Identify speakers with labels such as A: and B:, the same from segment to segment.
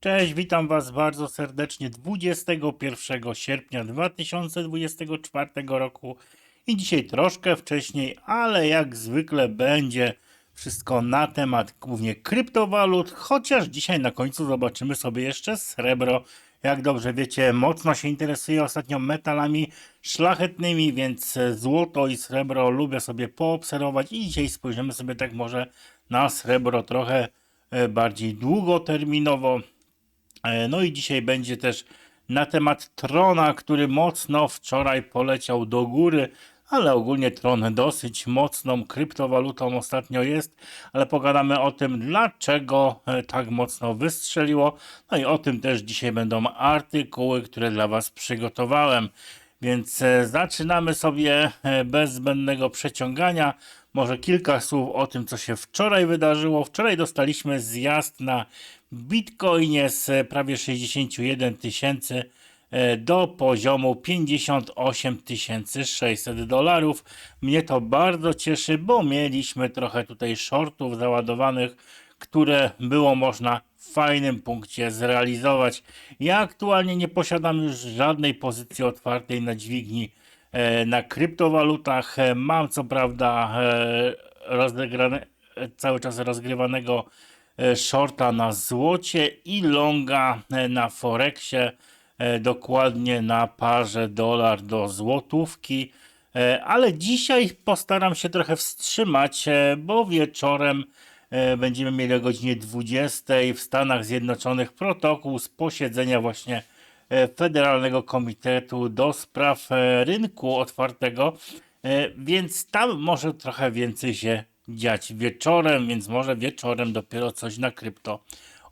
A: Cześć, witam Was bardzo serdecznie 21 sierpnia 2024 roku i dzisiaj troszkę wcześniej, ale jak zwykle będzie wszystko na temat głównie kryptowalut, chociaż dzisiaj na końcu zobaczymy sobie jeszcze srebro. Jak dobrze wiecie, mocno się interesuję ostatnio metalami szlachetnymi, więc złoto i srebro lubię sobie poobserwować i dzisiaj spojrzymy sobie tak może na srebro trochę e, bardziej długoterminowo. E, No i dzisiaj będzie też na temat Trona, który mocno wczoraj poleciał do góry, ale ogólnie Tron dosyć mocną kryptowalutą ostatnio jest, ale pogadamy o tym, dlaczego e, tak mocno wystrzeliło. No i o tym też dzisiaj będą artykuły, które dla Was przygotowałem. Więc e, zaczynamy sobie bez zbędnego przeciągania. Może kilka słów o tym, co się wczoraj wydarzyło. Wczoraj dostaliśmy zjazd na Bitcoinie z prawie 61 tysięcy e, do poziomu 58 600 dolarów. Mnie to bardzo cieszy, bo mieliśmy trochę tutaj shortów załadowanych, które było można w fajnym punkcie zrealizować. Ja aktualnie nie posiadam już żadnej pozycji otwartej na dźwigni na kryptowalutach. E, Mam co prawda e, rozegrane, e, cały czas rozgrywanego e, shorta na złocie i longa e, na forexie, e, dokładnie na parze dolar do złotówki. E, Ale dzisiaj postaram się trochę wstrzymać, e, bo wieczorem e, będziemy mieli o godzinie 20 w Stanach Zjednoczonych protokół z posiedzenia właśnie e, Federalnego Komitetu do Spraw e, Rynku Otwartego, e, więc tam może trochę więcej się dziać wieczorem, więc może wieczorem dopiero coś na krypto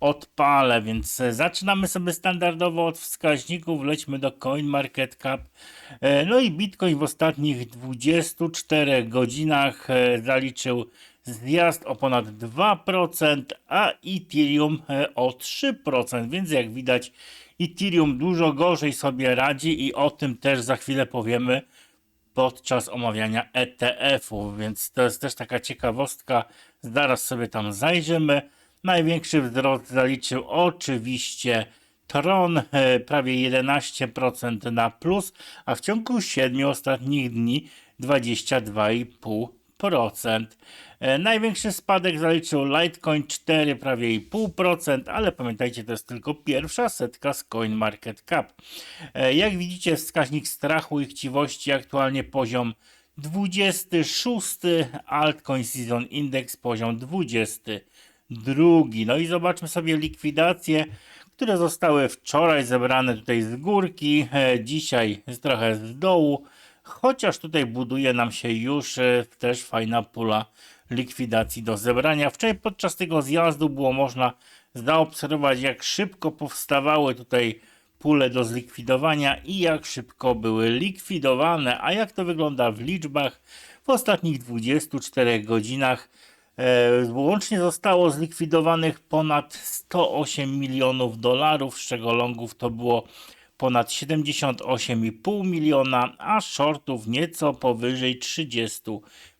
A: odpalę, więc e, zaczynamy sobie standardowo od wskaźników, lećmy do CoinMarketCap. E, No i Bitcoin w ostatnich 24 godzinach e, zaliczył zjazd o ponad 2%, a Ethereum e, o 3%, więc jak widać Ethereum dużo gorzej sobie radzi i o tym też za chwilę powiemy podczas omawiania ETF-ów, więc to jest też taka ciekawostka. Zaraz sobie tam zajrzymy. Największy wzrost zaliczył oczywiście Tron, e, prawie 11% na plus, a w ciągu 7 ostatnich dni 22,5%. E, Największy spadek zaliczył Litecoin 4, prawie 0,5%, ale pamiętajcie, to jest tylko pierwsza setka z CoinMarketCap. E, Jak widzicie, wskaźnik strachu i chciwości aktualnie poziom 26, Altcoin Season Index poziom 22. No i zobaczmy sobie likwidacje, które zostały wczoraj zebrane tutaj z górki, e, dzisiaj trochę z dołu, chociaż tutaj buduje nam się już e, też fajna pula likwidacji do zebrania. Wczoraj podczas tego zjazdu było można zaobserwować, jak szybko powstawały tutaj pule do zlikwidowania i jak szybko były likwidowane, a jak to wygląda w liczbach w ostatnich 24 godzinach. E, Łącznie zostało zlikwidowanych ponad 108 milionów dolarów, z czego longów to było ponad 78,5 miliona, a shortów nieco powyżej 30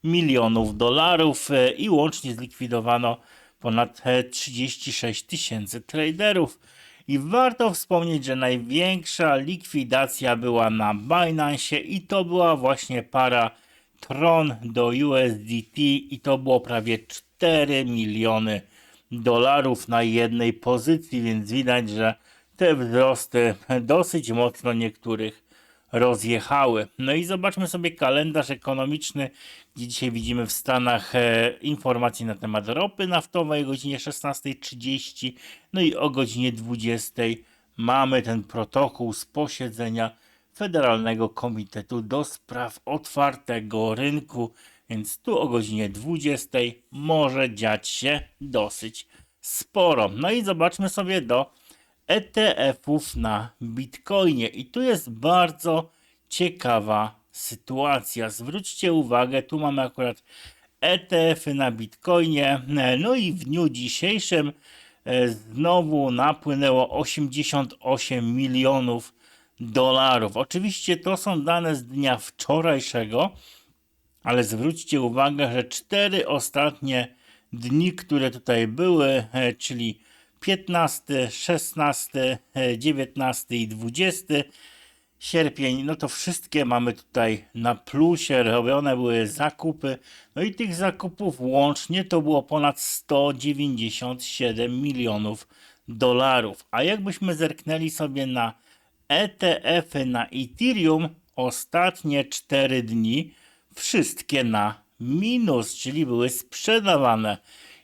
A: milionów dolarów e, i łącznie zlikwidowano ponad e, 36 tysięcy traderów. I warto wspomnieć, że największa likwidacja była na Binance i to była właśnie para Tron do USDT i to było prawie 4 miliony dolarów na jednej pozycji, więc widać, że te wzrosty dosyć mocno niektórych rozjechały. No i zobaczmy sobie kalendarz ekonomiczny, gdzie dzisiaj widzimy w Stanach e, informacje na temat ropy naftowej o godzinie 16.30, no i o godzinie 20.00 mamy ten protokół z posiedzenia Federalnego Komitetu do Spraw Otwartego Rynku, więc tu o godzinie 20 może dziać się dosyć sporo. No i zobaczmy sobie do ETF-ów na Bitcoinie. I tu jest bardzo ciekawa sytuacja. Zwróćcie uwagę, tu mamy akurat ETF-y na Bitcoinie. No i w dniu dzisiejszym e, znowu napłynęło 88 milionów dolarów. Oczywiście to są dane z dnia wczorajszego, ale zwróćcie uwagę, że cztery ostatnie dni, które tutaj były, e, czyli 15, 16, e, 19 i 20 sierpień, no to wszystkie mamy tutaj na plusie, robione były zakupy, no i tych zakupów łącznie to było ponad 197 milionów dolarów. A jakbyśmy zerknęli sobie na ETF-y na Ethereum, ostatnie 4 dni, wszystkie na minus, czyli były sprzedawane.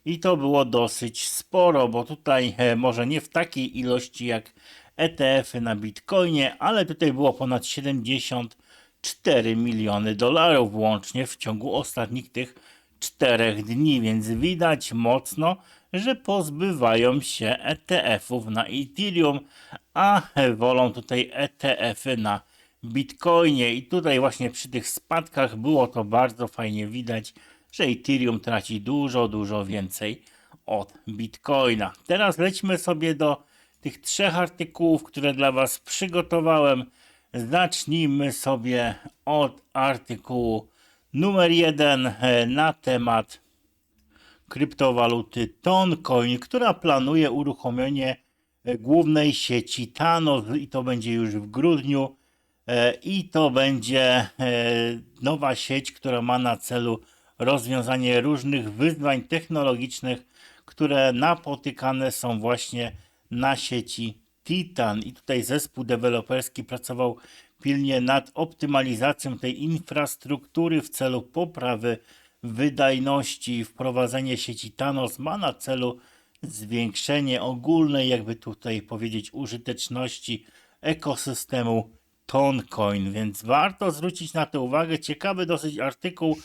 A: I to było dosyć sporo, bo tutaj e, może nie w takiej ilości jak ETF-y na Bitcoinie, ale tutaj było ponad 74 miliony dolarów łącznie w ciągu ostatnich tych czterech dni, więc widać mocno, że pozbywają się ETF-ów na Ethereum, a wolą tutaj ETF-y na Bitcoinie. I tutaj właśnie przy tych spadkach było to bardzo fajnie widać, że Ethereum traci dużo, dużo więcej od Bitcoina. Teraz lećmy sobie do tych trzech artykułów, które dla Was przygotowałem. Zacznijmy sobie od artykułu numer jeden e, na temat kryptowaluty Toncoin, która planuje uruchomienie e, głównej sieci Thanos i to będzie już w grudniu. E, I to będzie nowa sieć, która ma na celu rozwiązanie różnych wyzwań technologicznych, które napotykane są właśnie na sieci Titan. I tutaj zespół deweloperski pracował pilnie nad optymalizacją tej infrastruktury w celu poprawy wydajności. Wprowadzenie sieci Thanos ma na celu zwiększenie ogólnej, jakby tutaj powiedzieć, użyteczności ekosystemu Toncoin, więc warto zwrócić na to uwagę. Ciekawy dosyć artykuł.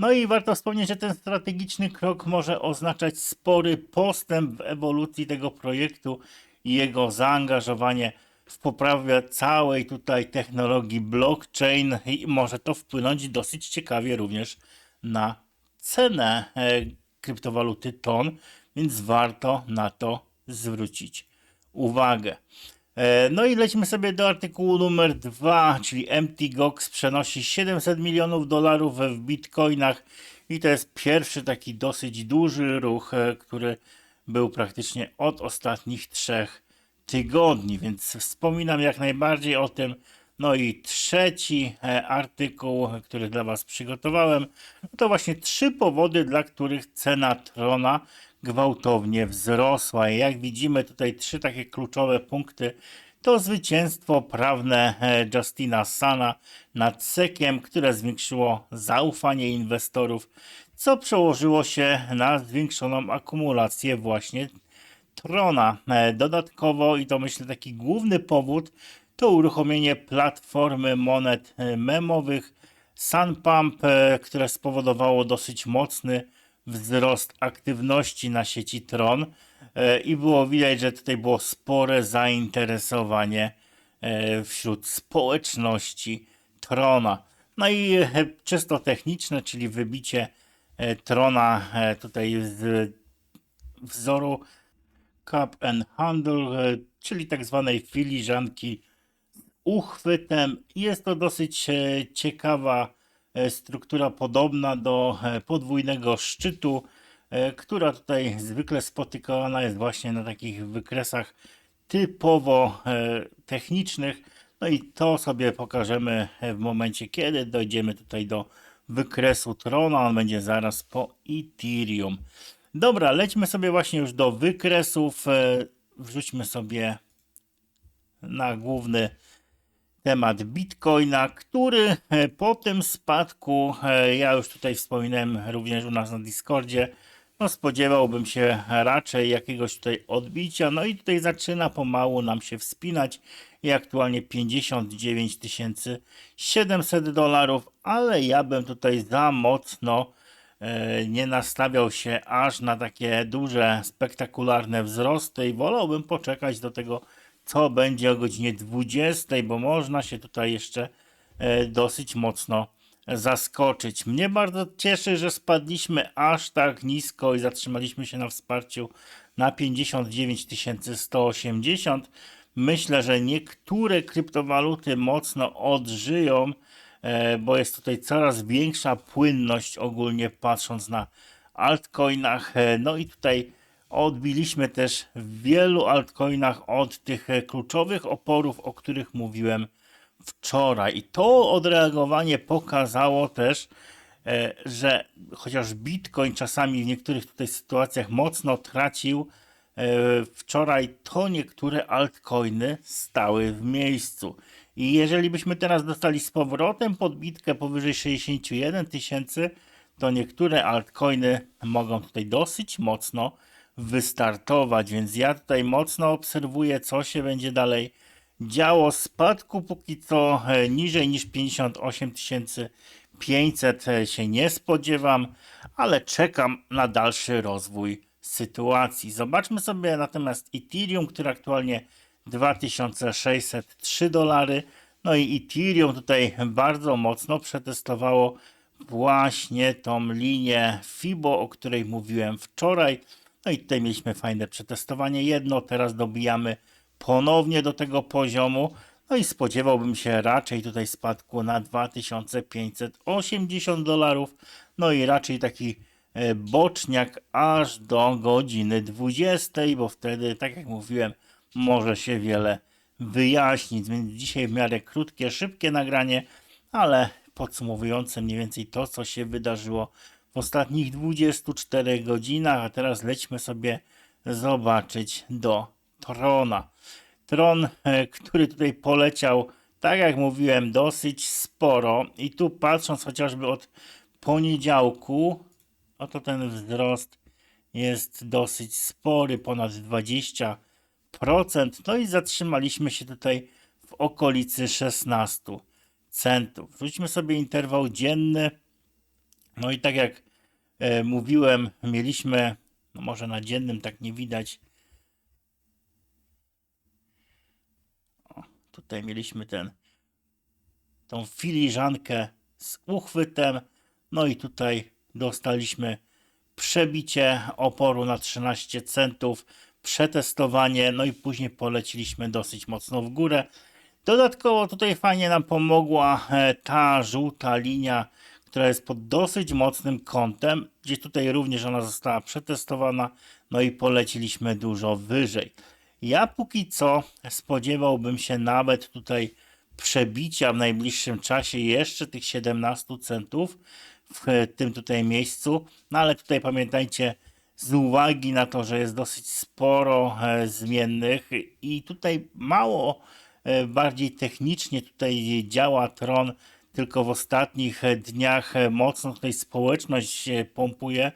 A: No i warto wspomnieć, że ten strategiczny krok może oznaczać spory postęp w ewolucji tego projektu i jego zaangażowanie w poprawę całej tutaj technologii blockchain i może to wpłynąć dosyć ciekawie również na cenę e, kryptowaluty TON, więc warto na to zwrócić uwagę. E, No i lecimy sobie do artykułu numer 2, czyli MTGOX przenosi 700 milionów dolarów w bitcoinach i to jest pierwszy taki dosyć duży ruch, e, który był praktycznie od ostatnich trzech tygodni, więc wspominam jak najbardziej o tym. No i trzeci e, artykuł, który dla Was przygotowałem, to właśnie trzy powody, dla których cena Trona gwałtownie wzrosła. I jak widzimy tutaj trzy takie kluczowe punkty, to zwycięstwo prawne e, Justina Sana nad SECiem, które zwiększyło zaufanie inwestorów, co przełożyło się na zwiększoną akumulację właśnie Trona. E, Dodatkowo, i to myślę taki główny powód, to uruchomienie platformy monet e, memowych Sunpump, które spowodowało dosyć mocny wzrost aktywności na sieci Tron e, i było widać, że tutaj było spore zainteresowanie e, wśród społeczności Trona. No i e, czysto techniczne, czyli wybicie Trona tutaj z wzoru Cup and Handle, czyli tak zwanej filiżanki uchwytem. Jest to dosyć ciekawa struktura, podobna do e, podwójnego szczytu, e, która tutaj zwykle spotykana jest właśnie na takich wykresach typowo e, technicznych. No i to sobie pokażemy e, w momencie, kiedy dojdziemy tutaj do wykresu Trona. On będzie zaraz po Ethereum. Dobra, lećmy sobie właśnie już do wykresów. e, Wrzućmy sobie na główny temat Bitcoina, który e, po tym spadku, e, ja już tutaj wspominałem również u nas na Discordzie, no spodziewałbym się raczej jakiegoś tutaj odbicia, no i tutaj zaczyna pomału nam się wspinać i aktualnie 59 700 dolarów, ale ja bym tutaj za mocno e, nie nastawiał się aż na takie duże, spektakularne wzrosty i wolałbym poczekać do tego co będzie o godzinie 20, bo można się tutaj jeszcze e, dosyć mocno zaskoczyć. Mnie bardzo cieszy, że spadliśmy aż tak nisko i zatrzymaliśmy się na wsparciu na 59 180. Myślę, że niektóre kryptowaluty mocno odżyją, e, bo jest tutaj coraz większa płynność ogólnie patrząc na altcoinach. E, No i tutaj Odbiliśmy też w wielu altcoinach od tych kluczowych oporów, o których mówiłem wczoraj. I to odreagowanie pokazało też, e, że chociaż Bitcoin czasami w niektórych tutaj sytuacjach mocno tracił, e, wczoraj to niektóre altcoiny stały w miejscu. I jeżeli byśmy teraz dostali z powrotem podbitkę powyżej 61 tysięcy, to niektóre altcoiny mogą tutaj dosyć mocno wystartować, więc ja tutaj mocno obserwuję, co się będzie dalej działo. Spadku póki co e, niżej niż 58 500 e, się nie spodziewam, ale czekam na dalszy rozwój sytuacji. Zobaczmy sobie natomiast Ethereum, które aktualnie 2603 dolary. No i Ethereum tutaj bardzo mocno przetestowało właśnie tą linię FIBO, o której mówiłem wczoraj. No i tutaj mieliśmy fajne przetestowanie jedno, teraz dobijamy ponownie do tego poziomu. No i spodziewałbym się raczej tutaj spadku na 2580 dolarów. No i raczej taki e, boczniak aż do godziny 20, bo wtedy, tak jak mówiłem, może się wiele wyjaśnić. Więc dzisiaj w miarę krótkie, szybkie nagranie, ale podsumowujące mniej więcej to, co się wydarzyło w ostatnich 24 godzinach. A teraz lećmy sobie zobaczyć do Trona. Tron, e, który tutaj poleciał, tak jak mówiłem, dosyć sporo. I tu patrząc chociażby od poniedziałku, oto ten wzrost jest dosyć spory, ponad 20%. No i zatrzymaliśmy się tutaj w okolicy 16 centów. Wróćmy sobie interwał dzienny. No i tak jak e, mówiłem, mieliśmy, no może na dziennym tak nie widać, o, tutaj mieliśmy ten, tą filiżankę z uchwytem, no i tutaj dostaliśmy przebicie oporu na 13 centów, przetestowanie, no i później poleciliśmy dosyć mocno w górę. Dodatkowo tutaj fajnie nam pomogła e, ta żółta linia, która jest pod dosyć mocnym kątem, gdzie tutaj również ona została przetestowana, no i poleciliśmy dużo wyżej. Ja póki co spodziewałbym się nawet tutaj przebicia w najbliższym czasie jeszcze tych 17 centów w tym tutaj miejscu, no ale tutaj pamiętajcie, z uwagi na to, że jest dosyć sporo e, zmiennych i tutaj mało e, bardziej technicznie tutaj działa Tron, tylko w ostatnich e, dniach mocno tutaj społeczność się pompuje,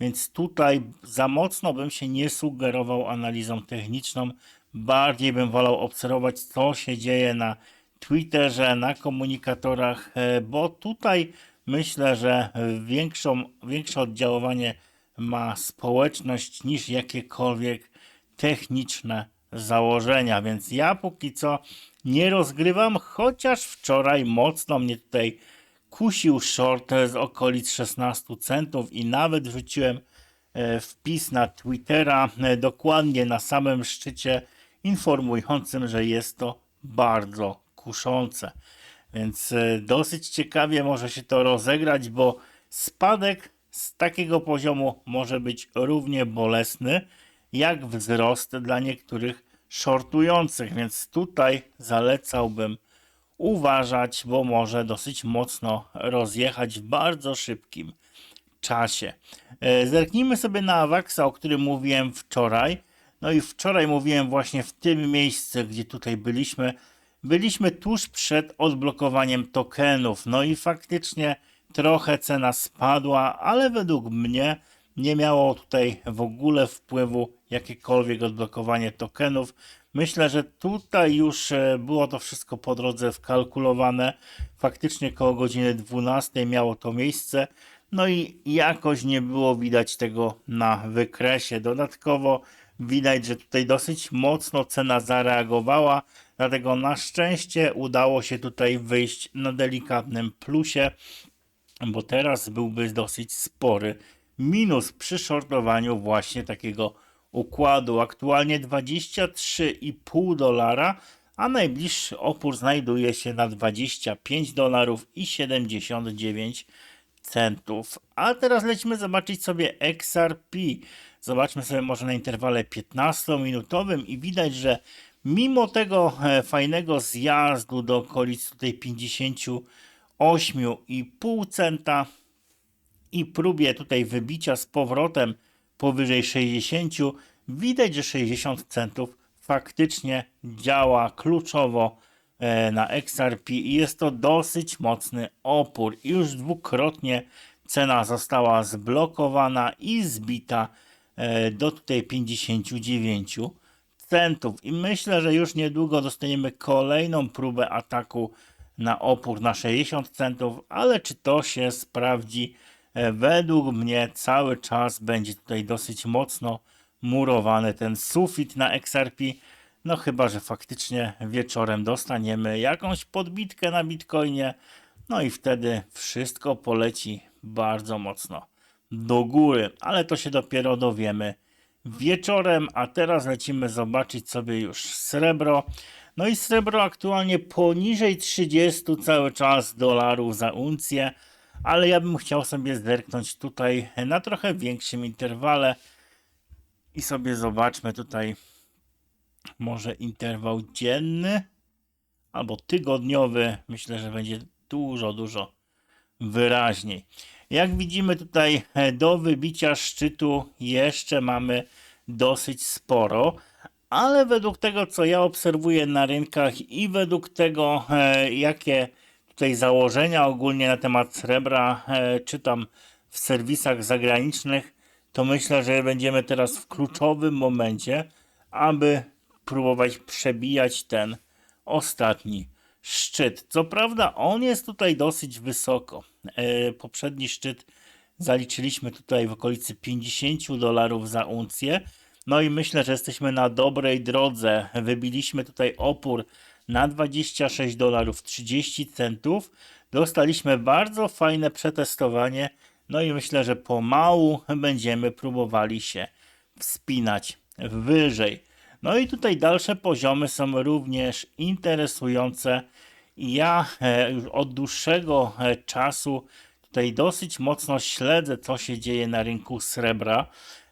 A: więc tutaj za mocno bym się nie sugerował analizą techniczną. Bardziej bym wolał obserwować, co się dzieje na Twitterze, na komunikatorach, bo tutaj myślę, że większą, większe oddziaływanie ma społeczność niż jakiekolwiek techniczne założenia, więc ja póki co nie rozgrywam, chociaż wczoraj mocno mnie tutaj kusił short z okolic 16 centów i nawet wrzuciłem e, wpis na Twittera e, dokładnie na samym szczycie informującym, że jest to bardzo kuszące. Więc e, dosyć ciekawie może się to rozegrać, bo spadek z takiego poziomu może być równie bolesny jak wzrost dla niektórych shortujących, więc tutaj zalecałbym uważać, bo może dosyć mocno rozjechać w bardzo szybkim czasie. E, zerknijmy sobie na Avaxa, o którym mówiłem wczoraj. No i wczoraj mówiłem właśnie w tym miejscu, gdzie tutaj byliśmy. Byliśmy tuż przed odblokowaniem tokenów. No i faktycznie trochę cena spadła, ale według mnie nie miało tutaj w ogóle wpływu jakiekolwiek odblokowanie tokenów. Myślę, że tutaj już e, było to wszystko po drodze wkalkulowane. Faktycznie koło godziny 12 miało to miejsce. No i jakoś nie było widać tego na wykresie. Dodatkowo widać, że tutaj dosyć mocno cena zareagowała, dlatego na szczęście udało się tutaj wyjść na delikatnym plusie bo teraz byłby dosyć spory minus przy shortowaniu właśnie takiego układu. Aktualnie 23,5 dolara, a najbliższy opór znajduje się na 25 dolarów i 79 centów. A teraz lecimy zobaczyć sobie XRP. Zobaczmy sobie może na interwale 15-minutowym i widać, że mimo tego e, fajnego zjazdu do okolic tutaj 58,5 centa i próbie tutaj wybicia z powrotem powyżej 60, widać, że 60 centów faktycznie działa kluczowo e, na XRP i jest to dosyć mocny opór. Już dwukrotnie cena została zblokowana i zbita e, do tutaj 59 centów. I myślę, że już niedługo dostaniemy kolejną próbę ataku na opór na 60 centów, ale czy to się sprawdzi? E, Według mnie cały czas będzie tutaj dosyć mocno murowany ten sufit na XRP. No chyba, że faktycznie wieczorem dostaniemy jakąś podbitkę na Bitcoinie. No i wtedy wszystko poleci bardzo mocno do góry, ale to się dopiero dowiemy wieczorem, a teraz lecimy zobaczyć sobie już srebro. No i srebro aktualnie poniżej 30 cały czas dolarów za uncję, ale ja bym chciał sobie zerknąć tutaj na trochę większym interwale i sobie zobaczmy tutaj może interwał dzienny albo tygodniowy. Myślę, że będzie dużo, dużo wyraźniej. Jak widzimy tutaj e, do wybicia szczytu jeszcze mamy dosyć sporo, ale według tego co ja obserwuję na rynkach i według tego e, jakie tutaj założenia ogólnie na temat srebra e, czytam w serwisach zagranicznych, to myślę, że będziemy teraz w kluczowym momencie, aby próbować przebijać ten ostatni szczyt. Co prawda, on jest tutaj dosyć wysoko. E, poprzedni szczyt zaliczyliśmy tutaj w okolicy 50 dolarów za uncję. No i myślę, że jesteśmy na dobrej drodze. Wybiliśmy tutaj opór na 26 dolarów 30 centów. Dostaliśmy bardzo fajne przetestowanie. No i myślę, że pomału będziemy próbowali się wspinać wyżej. No i tutaj dalsze poziomy są również interesujące. Ja e, już od dłuższego e, czasu tutaj dosyć mocno śledzę, co się dzieje na rynku srebra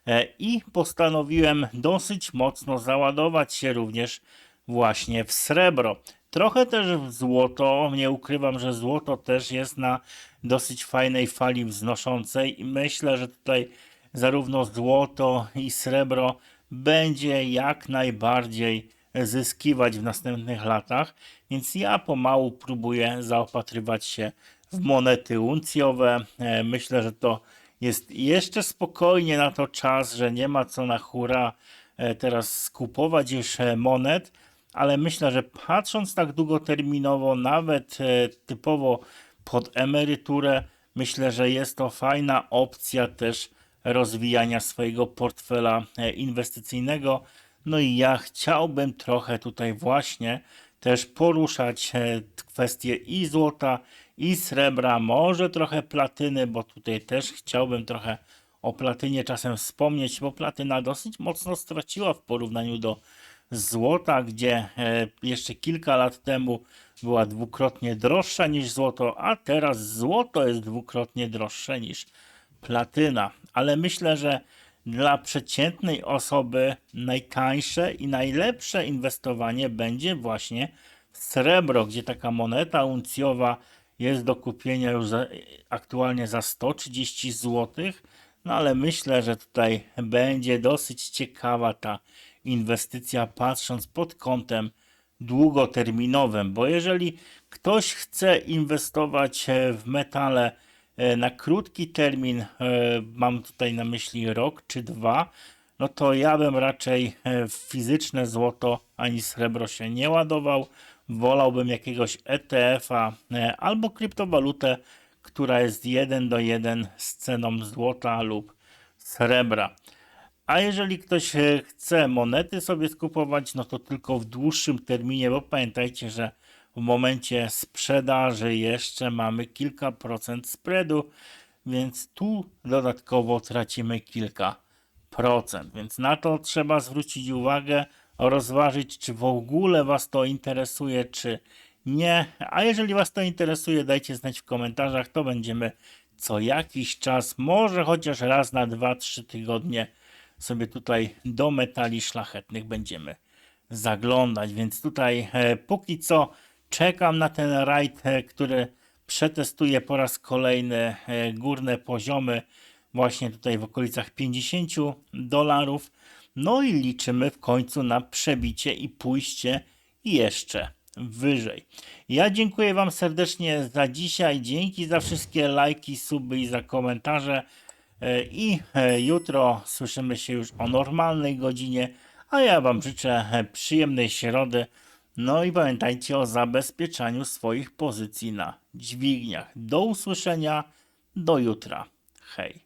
A: e, i postanowiłem dosyć mocno załadować się również właśnie w srebro. Trochę też w złoto, nie ukrywam, że złoto też jest na dosyć fajnej fali wznoszącej i myślę, że tutaj zarówno złoto i srebro będzie jak najbardziej zyskiwać w następnych latach, więc ja pomału próbuję zaopatrywać się w monety uncjowe. E, Myślę, że to jest jeszcze spokojnie na to czas, że nie ma co na hura e, teraz skupować już e, monet, ale myślę, że patrząc tak długoterminowo, nawet e, typowo pod emeryturę, myślę, że jest to fajna opcja też rozwijania swojego portfela e, inwestycyjnego. No i ja chciałbym trochę tutaj właśnie też poruszać e, kwestie i złota, i srebra, może trochę platyny, bo tutaj też chciałbym trochę o platynie czasem wspomnieć, bo platyna dosyć mocno straciła w porównaniu do złota, gdzie e, jeszcze kilka lat temu była dwukrotnie droższa niż złoto, a teraz złoto jest dwukrotnie droższe niż platyna. Ale myślę, że dla przeciętnej osoby najtańsze i najlepsze inwestowanie będzie właśnie w srebro, gdzie taka moneta uncjowa jest do kupienia już za, aktualnie za 130 zł. No ale myślę, że tutaj będzie dosyć ciekawa ta inwestycja, patrząc pod kątem długoterminowym, bo jeżeli ktoś chce inwestować e, w metale e, na krótki termin, e, mam tutaj na myśli rok czy dwa, no to ja bym raczej w fizyczne złoto ani srebro się nie ładował. Wolałbym jakiegoś ETF-a albo kryptowalutę, która jest 1 do 1 z ceną złota lub srebra. A jeżeli ktoś e, chce monety sobie skupować, no to tylko w dłuższym terminie, bo pamiętajcie, że w momencie sprzedaży jeszcze mamy kilka procent spreadu, więc tu dodatkowo tracimy kilka procent. Więc na to trzeba zwrócić uwagę, rozważyć, czy w ogóle Was to interesuje, czy nie. A jeżeli Was to interesuje, dajcie znać w komentarzach, to będziemy co jakiś czas, może chociaż raz na 2-3 tygodnie sobie tutaj do metali szlachetnych będziemy zaglądać. Więc tutaj e, póki co czekam na ten rajd, e, który przetestuję po raz kolejny e, górne poziomy właśnie tutaj w okolicach 50 dolarów. No i liczymy w końcu na przebicie i pójście jeszcze wyżej. Ja dziękuję Wam serdecznie za dzisiaj. Dzięki za wszystkie lajki, suby i za komentarze. E, I e, jutro słyszymy się już o normalnej godzinie. A ja Wam życzę e, przyjemnej środy. No i pamiętajcie o zabezpieczaniu swoich pozycji na dźwigniach. Do usłyszenia, do jutra. Hej.